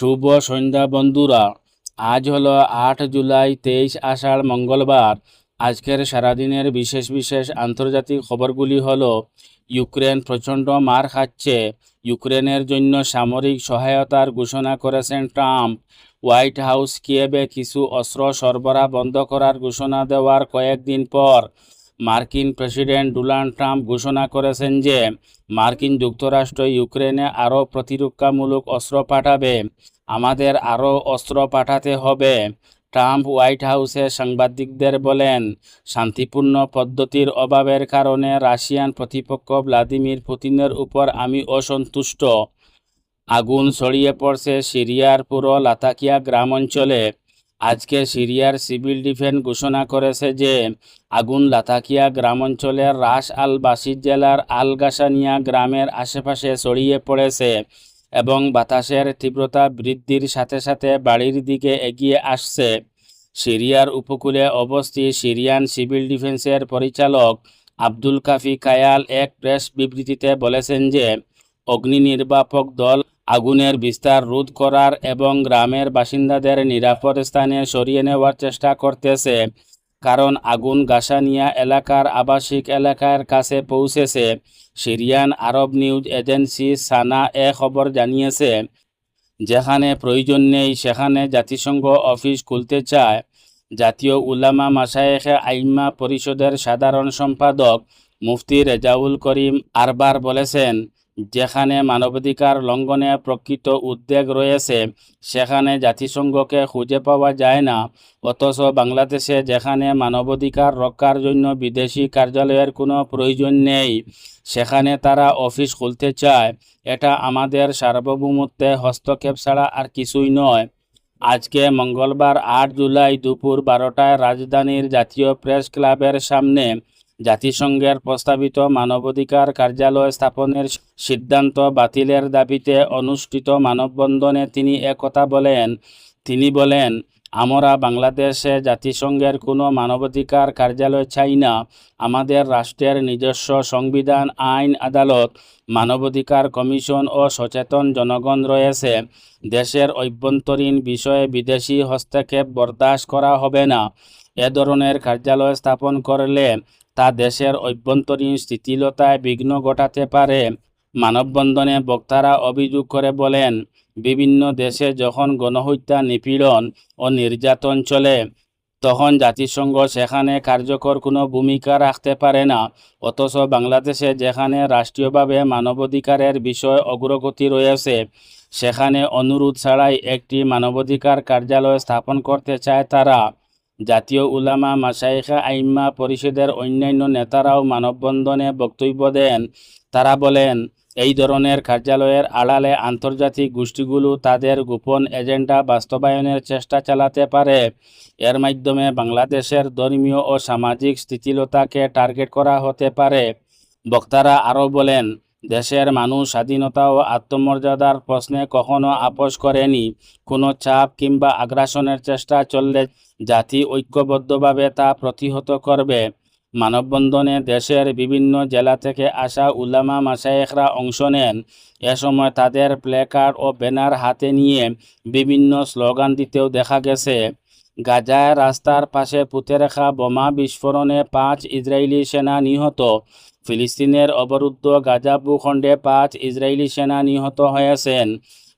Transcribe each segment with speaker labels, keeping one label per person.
Speaker 1: শুভ সন্ধ্যা বন্ধুরা। আজ হলো আট জুলাই, তেইশ আষাঢ় মঙ্গলবার। আজকের সারাদিনের বিশেষ বিশেষ আন্তর্জাতিক খবরগুলি হলো, ইউক্রেন প্রচণ্ড মার খাচ্ছে। ইউক্রেনের জন্য সামরিক সহায়তার ঘোষণা করেছেন ট্রাম্প। হোয়াইট হাউস কিয়েবে কিছু অস্ত্র সরবরাহ বন্ধ করার ঘোষণা দেওয়ার কয়েকদিন পর মার্কিন প্রেসিডেন্ট ডোনাল্ড ট্রাম্প ঘোষণা করেছেন যে মার্কিন যুক্তরাষ্ট্র ইউক্রেনে আরও প্রতিরক্ষামূলক অস্ত্র পাঠাবে। আমাদের আরও অস্ত্র পাঠাতে হবে, ট্রাম্প হোয়াইট হাউসে সাংবাদিকদের বলেন। শান্তিপূর্ণ পদ্ধতির অভাবের কারণে রাশিয়ান প্রতিপক্ষ ভ্লাদিমির পুতিনের উপর আমি অসন্তুষ্ট। আগুন ছড়িয়ে পড়ছে সিরিয়ার পুরো লাতাকিয়া গ্রাম অঞ্চলে। আজকে সিরিয়ার সিভিল ডিফেন্স ঘোষণা করেছে যে আগুন লাতাকিয়া গ্রাম অঞ্চলের রাস আল বাসির জেলার আল গাসানিয়া গ্রামের আশেপাশে ছড়িয়ে পড়েছে এবং বাতাসের তীব্রতা বৃদ্ধির সাথে সাথে বাড়ির দিকে এগিয়ে আসছে। সিরিয়ার উপকূলে অবস্থিত সিরিয়ান সিভিল ডিফেন্সের পরিচালক আব্দুল কাফি কায়াল এক প্রেস বিবৃতিতে বলেছেন যে অগ্নি নির্বাপক দল আগুনের বিস্তার রোধ করার এবং গ্রামের বাসিন্দাদের নিরাপদ স্থানে সরিয়ে নেওয়ার চেষ্টা করতেছে, কারণ আগুন গাসানিয়া এলাকার আবাসিক এলাকার কাছে পৌঁছেছে, Syrian Arab news agency SANA এ খবর জানিয়েছে। যেখানে প্রয়োজন নেই সেখানে জাতিসংঘ অফিস খুলতে চায়। জাতীয় উলামা মাসায়েখে আইম্মা পরিষদের সাধারণ সম্পাদক মুফতি রেজাউল করিম আরবার বলেছেন যেখানে মানবাধিকার লঙ্ঘনে প্রকৃত উদ্বেগ রয়েছে, সেখানে জাতিসংঘকে খুঁজে পাওয়া যায় না। অথচ বাংলাদেশে যেখানে মানবাধিকার রক্ষার জন্য বিদেশি কার্যালয়ের কোনো প্রয়োজন নেই, সেখানে তারা অফিস খুলতে চায়। এটা আমাদের সার্বভৌমত্বে হস্তক্ষেপ ছাড়া আর কিছুই নয়। আজকে মঙ্গলবার আট জুলাই দুপুর বারোটায় রাজধানীর জাতীয় প্রেস ক্লাবের সামনে জাতিসংঘের প্রস্তাবিত মানবাধিকার কার্যালয় স্থাপনের সিদ্ধান্ত বাতিলের দাবিতে অনুষ্ঠিত মানববন্ধনে তিনি একথা বলেন। তিনি বলেন, আমরা বাংলাদেশে জাতিসংঘের কোনো মানবাধিকার কার্যালয় চাই না। আমাদের রাষ্ট্রের নিজস্ব সংবিধান, আইন, আদালত, মানবাধিকার কমিশন ও সচেতন জনগণ রয়েছে। দেশের অভ্যন্তরীণ বিষয়ে বিদেশি হস্তক্ষেপ বরদাস্ত করা হবে না। এ ধরনের কার্যালয় স্থাপন করলে তা দেশের অভ্যন্তরীণ স্থিতিলতায় বিঘ্ন ঘটাতে পারে, মানববন্ধনে বক্তারা অভিযোগ করে বলেন, বিভিন্ন দেশে যখন গণহত্যা, নিপীড়ন ও নির্যাতন চলে, তখন জাতিসংঘ সেখানে কার্যকর কোনো ভূমিকা রাখতে পারে না। অথচ বাংলাদেশে যেখানে রাষ্ট্রীয়ভাবে মানবাধিকারের বিষয় অগ্রগতি রয়েছে, সেখানে অনুরোধ ছাড়াই একটি মানবাধিকার কার্যালয় স্থাপন করতে চায় তারা। জাতীয় উলামা মাসাইখা আইম্মা পরিষদের অন্যান্য নেতারাও মানববন্ধনে বক্তব্য দেন। তারা বলেন, এই ধরনের কার্যালয়ের আড়ালে আন্তর্জাতিক গোষ্ঠীগুলো তাদের গোপন এজেন্ডা বাস্তবায়নের চেষ্টা চালাতে পারে। এর মাধ্যমে বাংলাদেশের ধর্মীয় ও সামাজিক স্থিতিলতাকে টার্গেট করা হতে পারে। বক্তারা আরও বলেন দেশের মানুষ স্বাধীনতা ও আত্মমর্যাদার প্রশ্নে কখনো আপোষ করেনি। কোনো চাপ কিংবা আগ্রাসনের চেষ্টা চললে জাতি ঐক্যবদ্ধভাবে তা প্রতিহত করবে। মানববন্ধনে দেশের বিভিন্ন জেলা থেকে আসা উলামা মাসায়েখরা অংশ নেন। এ সময় তাদের প্লেকার্ড ও ব্যানার হাতে নিয়ে বিভিন্ন স্লোগান দিতেও দেখা গেছে। গাজায় রাস্তার পাশে পুঁতে রাখা বোমা বিস্ফোরণে পাঁচ ইসরায়েলি সেনা নিহত। ফিলিস্তিনের অবরুদ্ধ গাজা ভূখণ্ডে পাঁচ ইসরায়েলি সেনা নিহত হয়েছেন।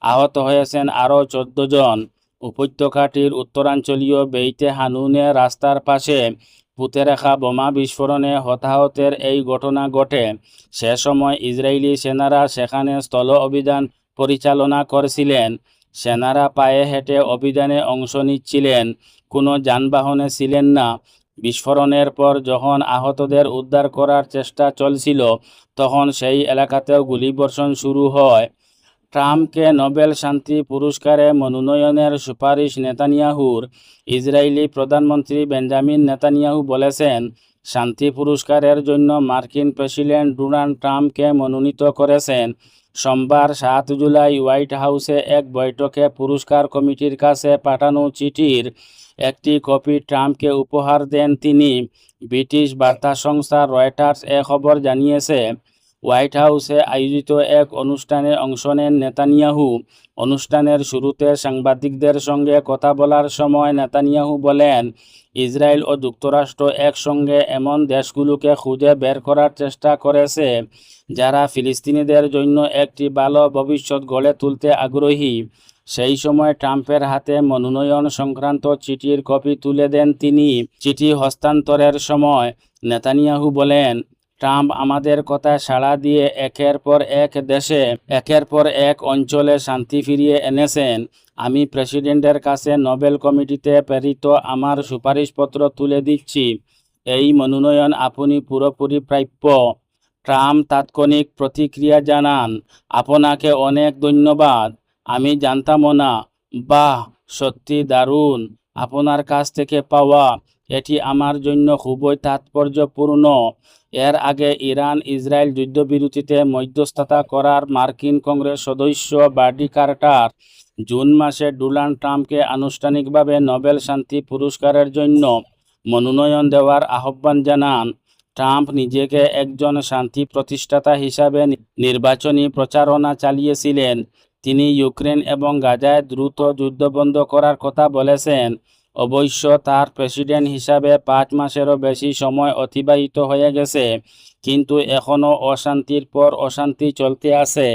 Speaker 1: আহত হয়েছেন আরও চোদ্দ জন। উপত্যকাটির উত্তরাঞ্চলীয় বেইতে হানুনে রাস্তার পাশে পুঁতে রাখা বোমা বিস্ফোরণে হতাহতের এই ঘটনা ঘটে। সে সময় ইসরায়েলি সেনারা সেখানে স্থল অভিযান পরিচালনা করছিলেন। সেনারা পায়ে হেঁটে অভিযানে অংশ নিচ্ছিলেন। কোনো যানবাহনে ছিলেন না। বিস্ফোরণের পর যখন আহতদের উদ্ধার করার চেষ্টা চলছিল, তখন সেই এলাকাতেও গুলিবর্ষণ শুরু হয়। ট্রাম্পকে নোবেল শান্তি পুরস্কারে মনোনয়নের সুপারিশ নেতানিয়াহুর। ইসরায়েলি প্রধানমন্ত্রী বেঞ্জামিন নেতানিয়াহু বলেছেন শান্তি পুরস্কারের জন্য মার্কিন প্রেসিডেন্ট ডোনাল্ড ট্রাম্পকে মনোনীত করেছেন। সোমবার সাত জুলাই হোয়াইট হাউসে এক বৈঠকে পুরস্কার কমিটির কাছে পাঠানো চিঠির একটি কপি ট্রাম্পকে উপহার দেন তিনি। ব্রিটিশ বার্তা সংস্থা রয়টার্স এ খবর জানিয়েছে হোয়াইট হাউসে আয়োজিত এক অনুষ্ঠানে অংশ নেন নেতানিয়াহু। অনুষ্ঠানের শুরুতে সাংবাদিকদের সঙ্গে কথা বলার সময় নেতানিয়াহু বলেন, ইসরায়েল ও যুক্তরাষ্ট্র একসঙ্গে এমন দেশগুলোকে খুঁজে বের করার চেষ্টা করেছে, যারা ফিলিস্তিনিদের জন্য একটি ভালো ভবিষ্যৎ গড়ে তুলতে আগ্রহী। সেই সময় ট্রাম্পের হাতে মনোনয়ন সংক্রান্ত চিঠির কপি তুলে দেন তিনি। চিঠি হস্তান্তরের সময় নেতানিয়াহু বলেন ট্রাম্প আমাদের কথা সাড়া দিয়ে একের পর এক দেশে, একের পর এক অঞ্চলে শান্তি ফিরিয়ে এনেছেন। আমি প্রেসিডেন্টের কাছে নোবেল কমিটিতে প্রেরিত আমার সুপারিশপত্র তুলে দিচ্ছি। এই মনোনয়ন আপনি পুরোপুরি প্রাপ্য। ট্রাম্প তাৎক্ষণিক প্রতিক্রিয়া জানান, আপনাকে অনেক ধন্যবাদ। আমি জানতামও না। বাহ, সত্যি দারুণ। আপনার কাছ থেকে পাওয়া, এটি আমার জন্য খুবই তাৎপর্যপূর্ণ। এর আগে ইরান, ইসরায়েল যুদ্ধবিরতিতে মধ্যস্থতা করার মার্কিন কংগ্রেস সদস্য বার্ডি কার্টার জুন মাসে ডোনাল্ড ট্রাম্পকে আনুষ্ঠানিকভাবে নোবেল শান্তি পুরস্কারের জন্য মনোনয়ন দেওয়ার আহ্বান জানান। ট্রাম্প নিজেকে একজন শান্তি প্রতিষ্ঠাতা হিসাবে নির্বাচনী প্রচারণা চালিয়েছিলেন। তিনি ইউক্রেন এবং গাজায় দ্রুত যুদ্ধ বন্ধ করার কথা বলেছেন। অবশ্য তার প্রেসিডেন্ট হিসাবে পাঁচ মাসেরও বেশি সময় অতিবাহিত হয়ে গেছে, কিন্তু এখনও অশান্তির পর অশান্তি চলতে আছে।